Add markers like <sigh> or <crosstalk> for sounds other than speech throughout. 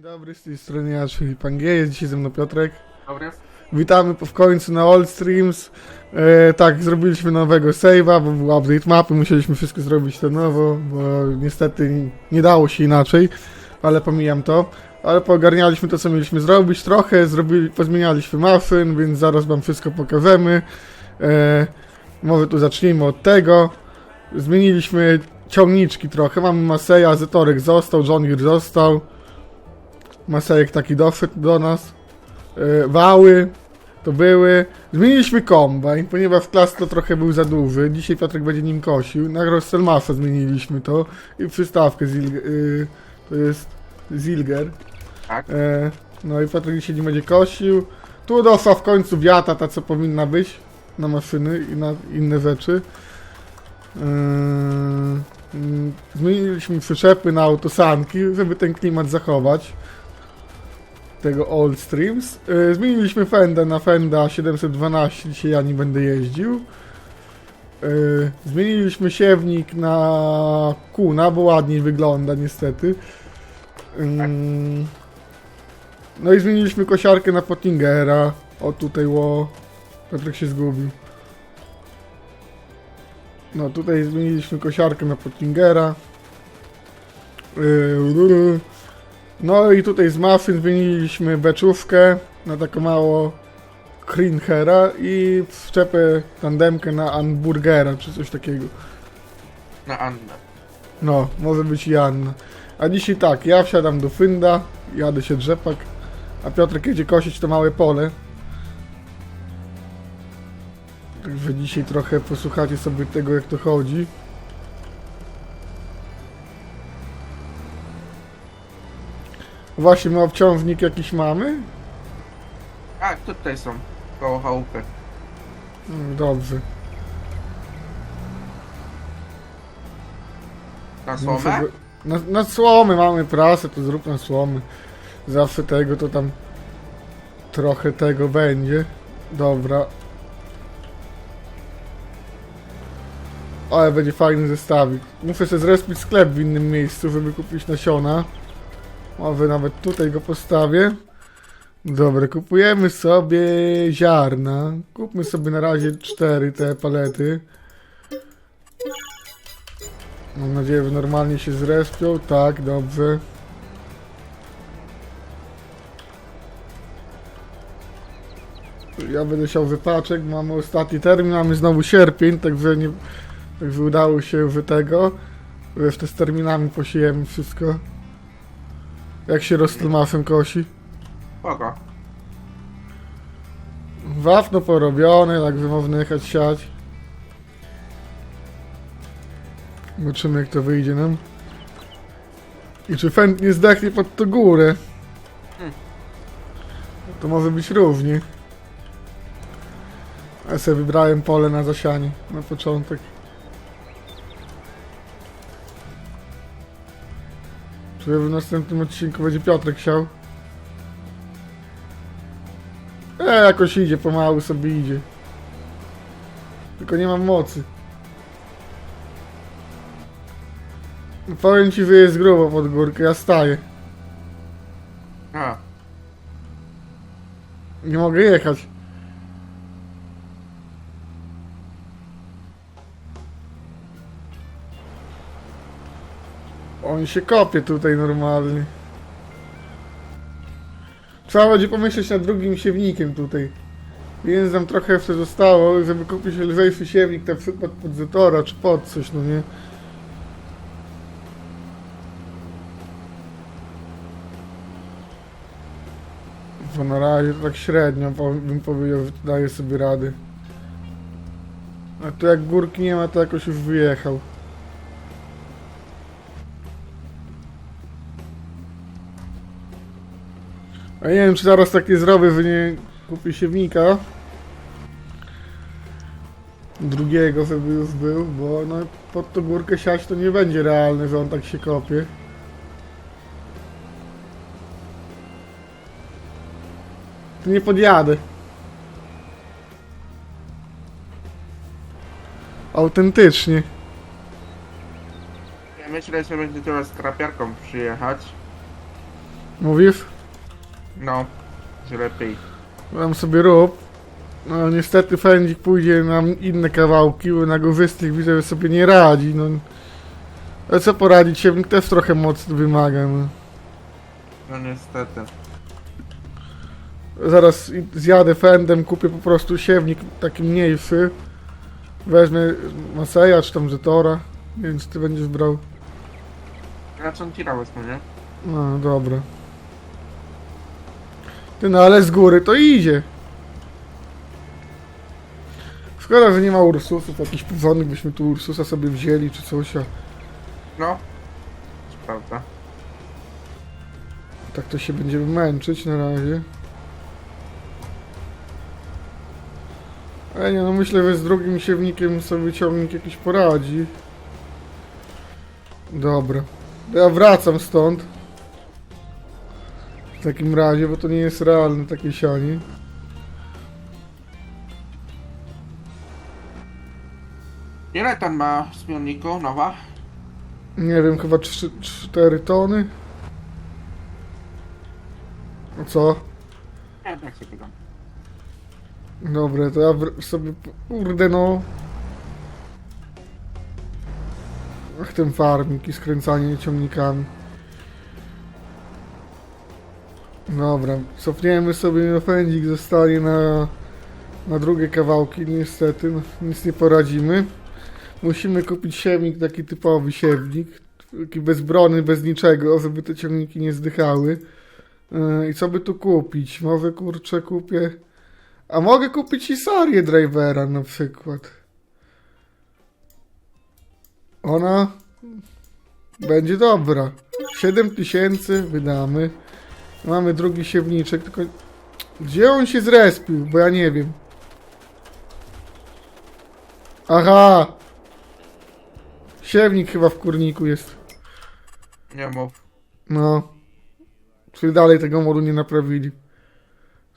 Dzień dobry, z tej strony ja, czyli Pan G, jest dzisiaj ze mną Piotrek. Dobry. Witamy w końcu na All Streams. E, tak, zrobiliśmy nowego save'a, bo był update mapy, musieliśmy wszystko zrobić na nowo, bo niestety nie dało się inaczej, ale pomijam to. Ale poogarnialiśmy to, co mieliśmy zrobić trochę, zrobili, pozmienialiśmy muffin, więc zaraz wam wszystko pokażemy. E, może tu zacznijmy od tego. Zmieniliśmy ciągniczki trochę, mamy Maseja, Zetorek został, John Deere został. Masejek taki doszedł do nas. E, wały to były. Zmieniliśmy kombajn, ponieważ klas to trochę był za duży. Dzisiaj Piotrek będzie nim kosił. Na Rosselmasa zmieniliśmy to i przystawkę Zil, y, to jest Zilger. Tak. E, no i Piotrek dzisiaj nie będzie kosił. Tu doszła w końcu wiata, ta co powinna być na maszyny i na inne rzeczy. Mm, zmieniliśmy przyczepy na autosanki, żeby ten klimat zachować tego All Streams. Yy, zmieniliśmy Fenda na Fenda 712, dzisiaj ja nie będę jeździł. Yy, zmieniliśmy siewnik na Kuna, bo ładniej wygląda niestety. No i zmieniliśmy kosiarkę na Pottingera. O tutaj ło. Piotrek się zgubił. No tutaj zmieniliśmy kosiarkę na Pottingera. Yy, no i tutaj z muffin zmieniliśmy beczówkę na taką mało Krinhera i wszczepę tandemkę na hamburgera czy coś takiego. Na Annę. No, może być i Anna. A dzisiaj tak, ja wsiadam do Fynda, jadę się drzepak, a Piotrek jedzie kosić to małe pole. Także dzisiaj trochę posłuchacie sobie tego jak to chodzi. Właśnie, my obciążnik jakiś mamy? Tak, tutaj są. Koło chałupy. Mm, Dobrze. Na Muszę słomę? go- Na, na słomy mamy prasę, to zrób na słomy. Zawsze tego to tam trochę tego będzie. Dobra. Ale będzie fajny zestawik. Muszę sobie zrespić sklep w innym miejscu, żeby kupić nasiona. Może nawet tutaj go postawię. Dobra, kupujemy sobie ziarna. Kupmy sobie na razie cztery te palety. Mam nadzieję, że normalnie się zrespią. Tak, dobrze. Ja będę chciał wypaczek, mamy ostatni termin, mamy znowu sierpień, także nie, także udało się że tego. Jeszcze z terminami posiejemy wszystko. Jak się roztlmafem kosi? Spoko. Wapno porobione, także można jechać siać. Zobaczymy jak to wyjdzie nam. I czy fent nie zdechnie pod tą górę? Hmm. To może być równie. Ja sobie wybrałem pole na zasianie na początek. Czy w następnym odcinku będzie Piotrek siał? E, jakoś idzie, pomału sobie idzie. Tylko nie mam mocy. Powiem ci, że jest grubo pod górkę, ja staję. A, Nie mogę jechać. On się kopie tutaj normalnie. Trzeba będzie pomyśleć nad drugim siewnikiem tutaj. Więc nam trochę jeszcze zostało, żeby kupić lżejszy siewnik, na przykład pod Zetora czy pod coś, no nie? Bo na razie to tak średnio bym powiedział, że daje sobie rady. A tu jak górki nie ma, to jakoś już wyjechał. A nie wiem, czy zaraz tak nie zrobię, że nie kupię siewnika. Drugiego, żeby już był, bo no pod tą górkę siać to nie będzie realne, że on tak się kopie. To nie podjadę. Autentycznie. ja myślę, że będzie teraz krapiarką przyjechać. Mówisz? No, że lepiej. Tam sobie rób. No niestety Fendzik pójdzie na inne kawałki, bo na górzystych widzę, że sobie nie radzi, no. Ale co poradzić, siewnik też trochę mocno wymaga, no. No niestety. Zaraz zjadę Fendem, kupię po prostu siewnik taki mniejszy. Wezmę Maseja czy tam Zetora. Nie wiem, czy ty będziesz brał. Ja co tira wezmę, nie? No, dobra. Ty, no ale z góry to idzie. Szkoda, że nie ma Ursusów, jakiś porządek byśmy tu Ursusa sobie wzięli czy coś, a No. To Prawda. tak to się będziemy męczyć na razie. Ale nie, no myślę, że z drugim siewnikiem sobie ciągnik jakiś poradzi. Dobra. To ja wracam stąd. W takim razie, bo to nie jest realne takie sianie. Ile tam ma w zmienniku nowa? Nie wiem, chyba 4 tony. O co? Nie, tak się pytam. Dobra, to ja wr- sobie... Kurde no... Ach, ten farmik i skręcanie ciągnikami. Dobra, cofniemy sobie no fędzik zostanie na... Na drugie kawałki, niestety, no, nic nie poradzimy. Musimy kupić siewnik, taki typowy siewnik. Taki bezbrony, bez niczego, żeby te ciągniki nie zdychały. Yy, I co by tu kupić? Może kurczę kupię... A mogę kupić i Sarię Drivera na przykład. Ona będzie dobra. 7000 wydamy. Mamy drugi siewniczek, tylko gdzie on się zrespił? Bo ja nie wiem. Aha! Siewnik chyba w kurniku jest. Nie mów. No. Czyli dalej tego modu nie naprawili.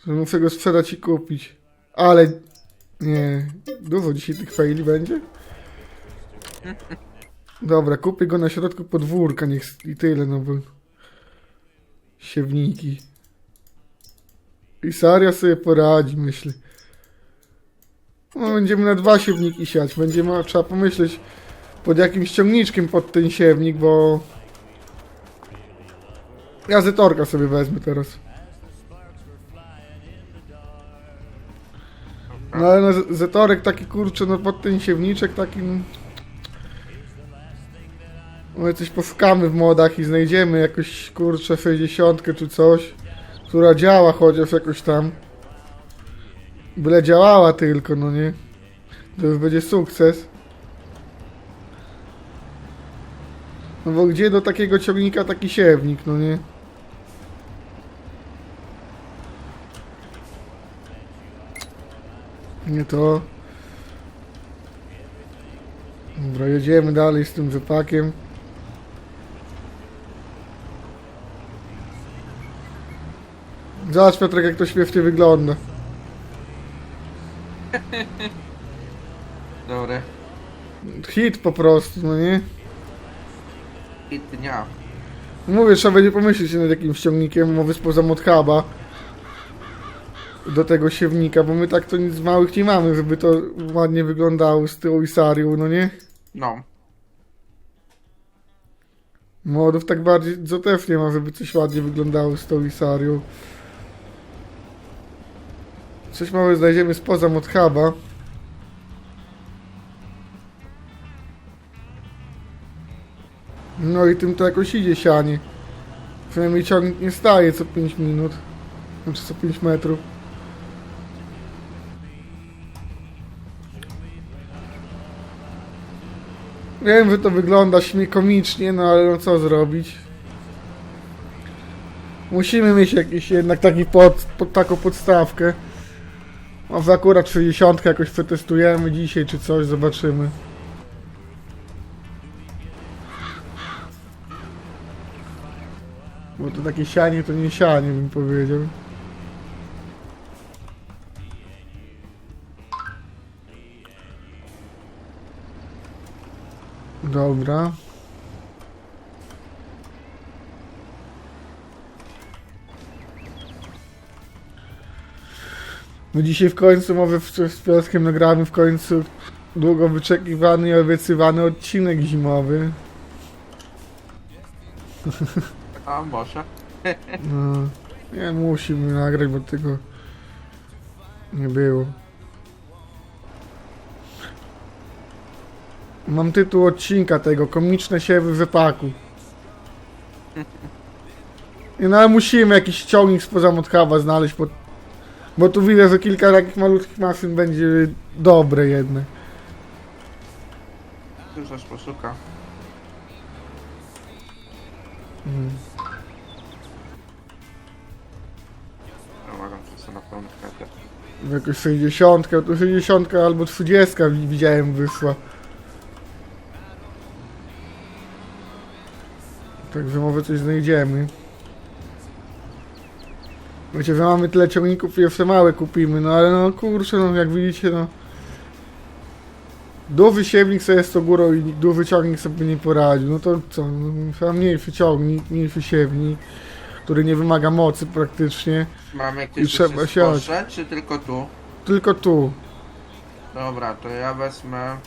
Że muszę go sprzedać i kupić. Ale... Nie. Dużo dzisiaj tych faili będzie? <laughs> Dobra, kupię go na środku podwórka, niech i tyle, no bo... Siewniki. I Saria sobie poradzi, myślę. No, będziemy na dwa siewniki siać. Będziemy, trzeba pomyśleć pod jakimś ciągniczkiem pod ten siewnik, bo... Ja Zetorka sobie wezmę teraz. No ale no, Zetorek taki kurczę, no pod ten siewniczek taki... My coś poszukamy w modach i znajdziemy jakoś kurczę 60 czy coś, która działa chociaż jakoś tam. Byle działała tylko, no nie? To już będzie sukces. No bo gdzie do takiego ciągnika taki siewnik, no nie? Nie to. Dobra, jedziemy dalej z tym wypakiem. Zobacz Piotrek, jak to świetnie wygląda. Dobry. Hit po prostu, no nie? I dnia. Mówię, trzeba będzie pomyśleć nad jakimś ciągnikiem, mowy spoza Modhuba do tego siewnika, bo my tak to nic małych nie mamy, żeby to ładnie wyglądało z tyłu i no nie? No. Modów tak bardziej, co też nie ma, żeby coś ładnie wyglądało z tyłu i sariu. Coś małe znajdziemy spoza Modhuba. No i tym to jakoś idzie sianie. Przynajmniej ciągnik nie staje co 5 minut. Znaczy co 5 metrów. Wiem, że to wygląda komicznie, no ale no co zrobić? Musimy mieć jakiś jednak taki pod, pod taką podstawkę. Może akurat 60 jakoś przetestujemy dzisiaj czy coś, zobaczymy. Bo to takie sianie to nie sianie bym powiedział. Dobra. My dzisiaj w końcu mówię w- z Piotrkiem nagramy w końcu długo wyczekiwany i obiecywany odcinek zimowy. <laughs> A może? <laughs> No, nie musimy nagrać, bo tego nie było. Mam tytuł odcinka tego, komiczne siewy w wypaku. <laughs> I no ale musimy jakiś ciągnik spoza Motkawa znaleźć, bo, bo tu widzę, że kilka takich malutkich maszyn będzie dobre jednak. Już aż poszuka. Mm. Uważam, że są na pełną kratę. Jakoś 60, tu 60 albo 30 widziałem wyszła. Także może coś znajdziemy. Wiecie, że mamy tyle ciągników i jeszcze małe kupimy, no ale no kurczę, no jak widzicie, no. Duży siewnik sobie jest to górą i duży ciągnik sobie nie poradził. No to co, no, mniejszy ciągnik, mniejszy siewnik, który nie wymaga mocy praktycznie. Mamy gdzieś trzeba zboże, czy tylko tu? Tylko tu. Dobra, to ja wezmę... mm,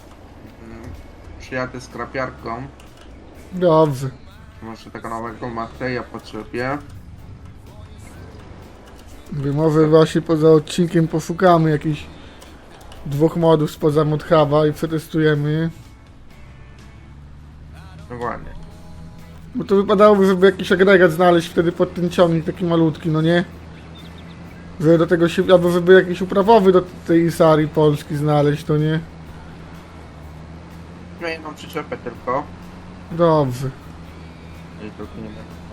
Przyjadę z krapiarką. Dobrze. Może tego nowego Mateja potrzebuję. Mówię, może właśnie poza odcinkiem poszukamy jakichś dwóch modów spoza Modhuba i przetestujemy je. Dokładnie. Bo to wypadałoby, żeby jakiś agregat znaleźć wtedy pod ten ciągnik taki malutki, no nie? Żeby do tego się, albo żeby jakiś uprawowy do tej Isari Polski znaleźć, no nie? No jedną przyczepę tylko. Dobrze. I tylko nie będę.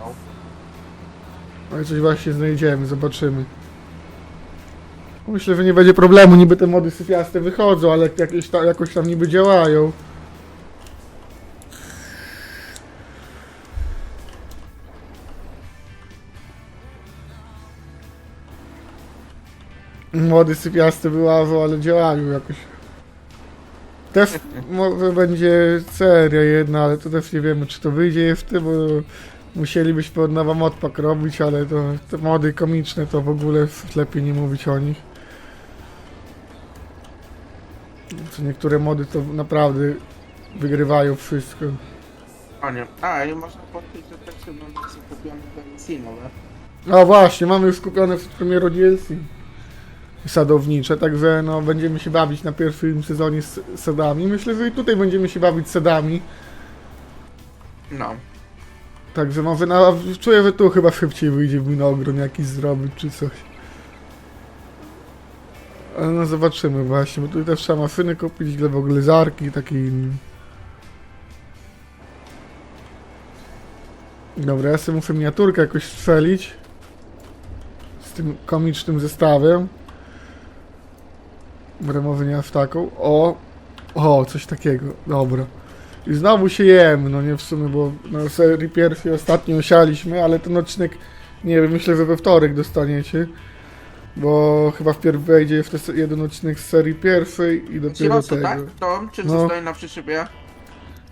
Ale coś właśnie znajdziemy, zobaczymy. Myślę, że nie będzie problemu, niby te mody syfiaste wychodzą, ale jakieś ta, jakoś tam niby działają. Mody syfiaste wyłażą, ale działają jakoś. Też <laughs> może będzie seria jedna, ale to też nie wiemy, czy to wyjdzie jeszcze, bo Musielibyśmy od nowa modpak robić, ale to te mody komiczne to w ogóle lepiej nie mówić o nich. Co niektóre mody to naprawdę wygrywają wszystko. A nie. A, i można podpiąć do tego, że mamy kupione DLC nowe. No właśnie, mamy już kupione przed premierą DLC sadownicze, także no będziemy się bawić na pierwszym sezonie z sadami. Myślę, że i tutaj będziemy się bawić sadami. No. Także może na, czuję, że tu chyba szybciej wyjdzie winogron jakiś zrobić czy coś. Ale no zobaczymy właśnie, bo tutaj też trzeba maszyny kupić dla w ogóle zarki takiej. Dobra, ja sobie muszę miniaturkę jakoś strzelić. Z tym komicznym zestawem. Bremowy nie aż taką. O! O, coś takiego. Dobra. I znowu się jemy, no nie w sumie, bo na serii pierwszej ostatnio sialiśmy, ale ten odcinek, nie wiem, myślę, że we wtorek dostaniecie. Bo chyba wpierw wejdzie w jeden odcinek z serii pierwszej i dopiero Silosu, tego. tak? To czy No. zostaje na przyszybie?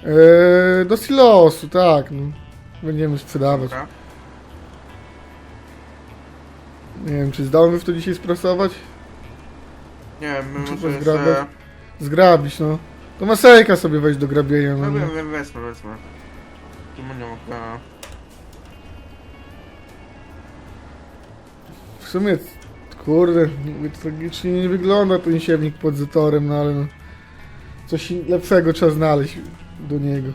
Eee, do silosu, tak, no. Będziemy sprzedawać. Dobra. Nie wiem, czy zdałem w to dzisiaj sprasować? Nie wiem, my Czy może to jeszcze... Zgrabić, no. To masejka sobie weź do grabienia, no. No wezmę, wezmę. Czemu nie mogę... W sumie, kurde, tragicznie nie wygląda ten siewnik pod zatorem, no ale no, coś in- lepszego trzeba znaleźć do niego.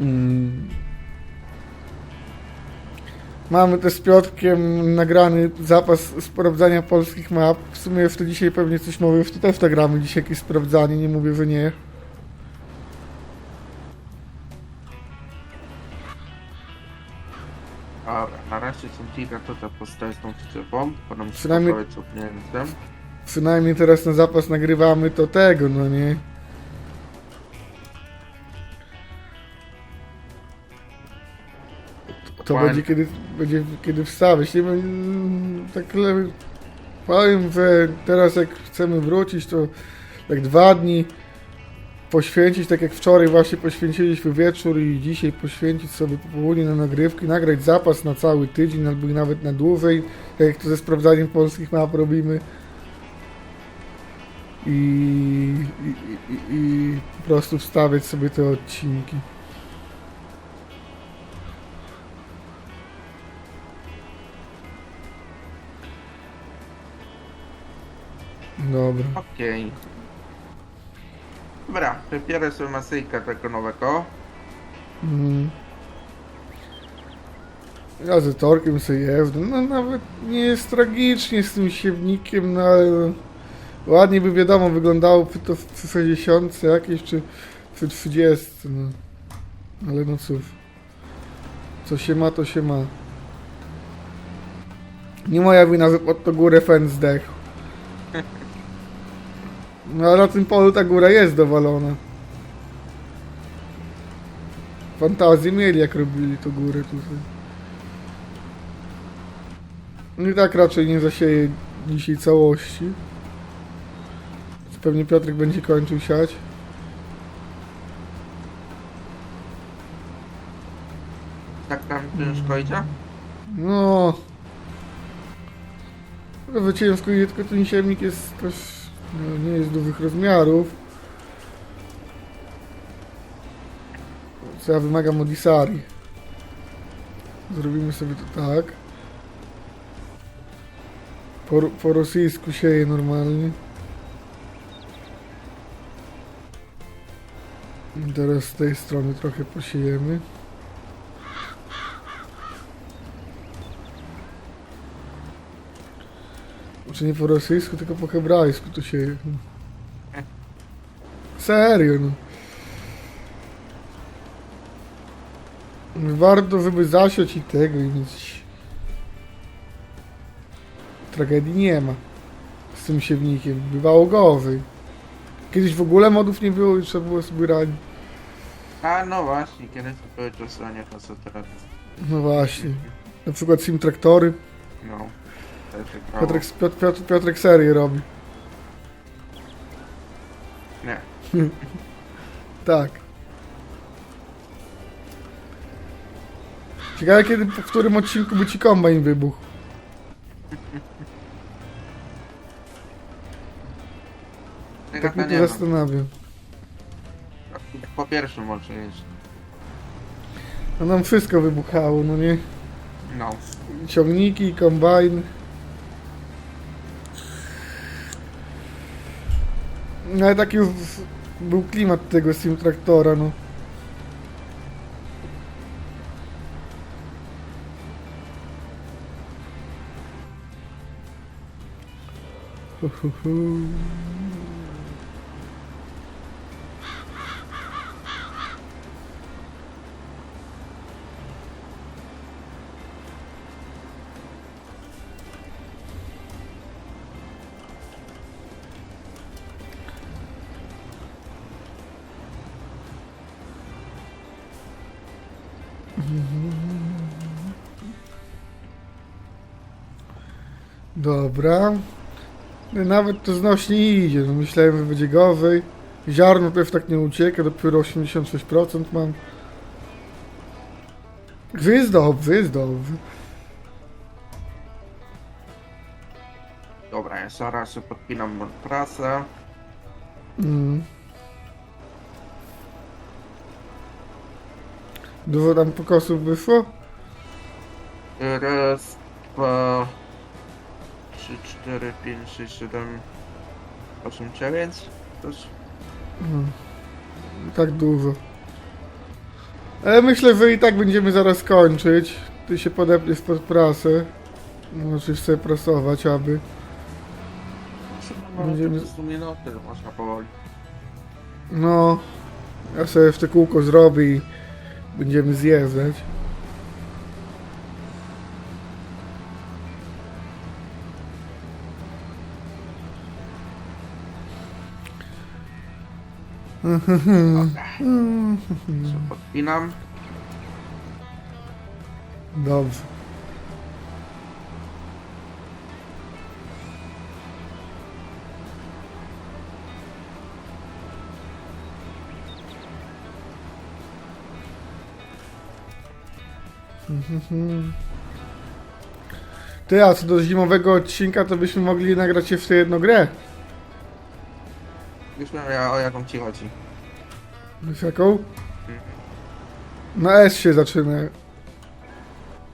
Mm. Mamy też z Piotrkiem nagrany zapas sprawdzania polskich map. W sumie jeszcze dzisiaj pewnie coś nowego, w to też nagramy dzisiaj jakieś sprawdzanie, nie mówię, że nie. Dobra, na razie są giga tutaj postaje z tą przyczepą. Potem Przynajmniej- co pieniędzem. Przynajmniej teraz na zapas nagrywamy to tego, no nie? To będzie kiedy, będzie kiedy wstawić. Nie wiem, tak le... powiem, że teraz jak chcemy wrócić, to tak dwa dni poświęcić, tak jak wczoraj właśnie poświęciliśmy wieczór i dzisiaj poświęcić sobie popołudnie na nagrywki, nagrać zapas na cały tydzień albo i nawet na dłużej, tak jak to ze sprawdzaniem polskich map robimy. I, i, i, i po prostu wstawiać sobie te odcinki. Dobra. Okej. Dobra, wybiorę sobie masyjkę tego nowego. Mm. Ja ze Torkiem sobie jezdę. No nawet nie jest tragicznie z tym siewnikiem, no ale ładnie by wiadomo wyglądało przy to w 60 jakieś czy przy 30. No. Ale no cóż. Co się ma, to się ma. Nie moja wina, że pod to górę fen zdechł. No na tym polu ta góra jest dowalona. Fantazję mieli jak robili to górę tutaj. I tak raczej nie zasieje dzisiaj całości. Pewnie Piotrek będzie kończył siać. Tak tam ciężko idzie? No. Idzie, tylko ten siewnik jest też no, nie jest dużych rozmiarów. Co ja wymagam od Isari. Zrobimy sobie to tak. Po, po rosyjsku sieje normalnie. I Teraz z tej strony trochę posiejemy. Czy nie po rosyjsku, tylko po hebrajsku to się. Serio, no. Warto, żeby zasiąść i tego i nic. Tragedii nie ma. Z tym siewnikiem. Bywało gorzej. Kiedyś w ogóle modów nie było i trzeba było sobie radzić. A no właśnie, kiedy to były czasy, a nie to co teraz. No właśnie. Na przykład sim traktory. No. Piotrek, Piotr, Piotr, Piotrek serię robi. Nie. <laughs> Tak. Ciekawe kiedy, w którym odcinku by ci kombajn wybuchł. <laughs> Tego Tak to mnie nie to mam. zastanawia. Po pierwszym jest. A nam wszystko wybuchało, no nie? No. Ciągniki, kombajn. Ale taki już był klimat tego sim traktora, no. Dobra. No nawet to znośnie idzie. No, myślałem, że będzie. Ziarno pewnie tak nie ucieka, dopiero 86% mam. Także jest dobrze, jest. Dobra, ja zaraz podpinam pod pracę. Mm. Dużo tam pokosów wyszło? Teraz... E 3, 4, 5, 6, 7, 8, 9. To jest... No. Tak dużo. Ale myślę, że i tak będziemy zaraz kończyć. Ty się podepniesz pod prasę. Możesz sobie prasować, aby. Będziemy... minuty można powoli. No, ja sobie w te kółko zrobię i będziemy zjeżdżać. Okej. Dobrze. Ty, a co do zimowego odcinka, to byśmy mogli nagrać jeszcze jedną grę. Już wiem ja, o jaką ci chodzi. Wiesz jaką? Na S się zaczyna.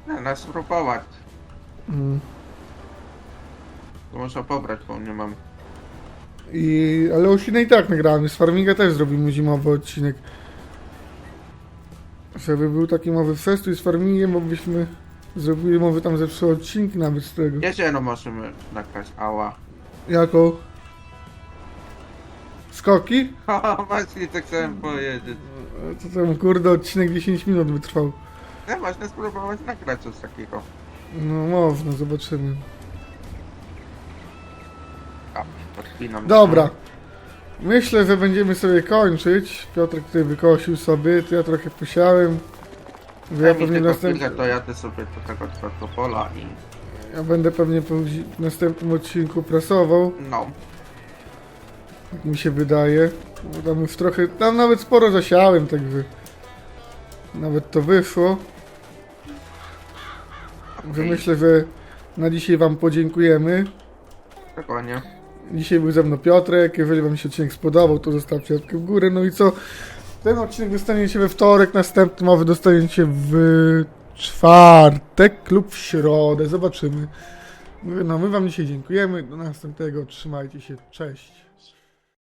Nie, nas spróbować. Mm. To muszę pobrać, bo nie mam. I, ale Osinę i tak nagramy. Z Farminga też zrobimy zimowy odcinek. Żeby był taki mowy festu i z Farmingiem, bo byśmy zrobili mowy tam ze trzy odcinki nawet z tego. Jeszcze no możemy nagrać, ała. Jaką? Skoki? <laughs> Haha, właśnie tak chciałem powiedzieć. To tam kurde odcinek 10 minut by trwał. Nie, można spróbować nagrać coś takiego. No można, zobaczymy. A, podpinam. Dobra. Myślę, że będziemy sobie kończyć. Piotrek tutaj wykosił sobie, to ja trochę posiałem. Że ja Ja pewnie tylko następ... chwilkę, to jadę sobie do tego czwartego pola i... ja będę pewnie po w następnym odcinku prasował, No. Jak mi się wydaje. Bo tam już trochę, tam nawet sporo zasiałem, także nawet to wyszło. Że myślę, że na dzisiaj wam podziękujemy. Dokładnie. Dzisiaj był ze mną Piotrek. Jeżeli Wam się odcinek spodobał, to zostawcie łapkę w górę. No i co? Ten odcinek dostaniecie we wtorek, następny mowy dostaniecie w czwartek lub w środę. Zobaczymy. No, my Wam dzisiaj dziękujemy. Do następnego. Trzymajcie się. Cześć.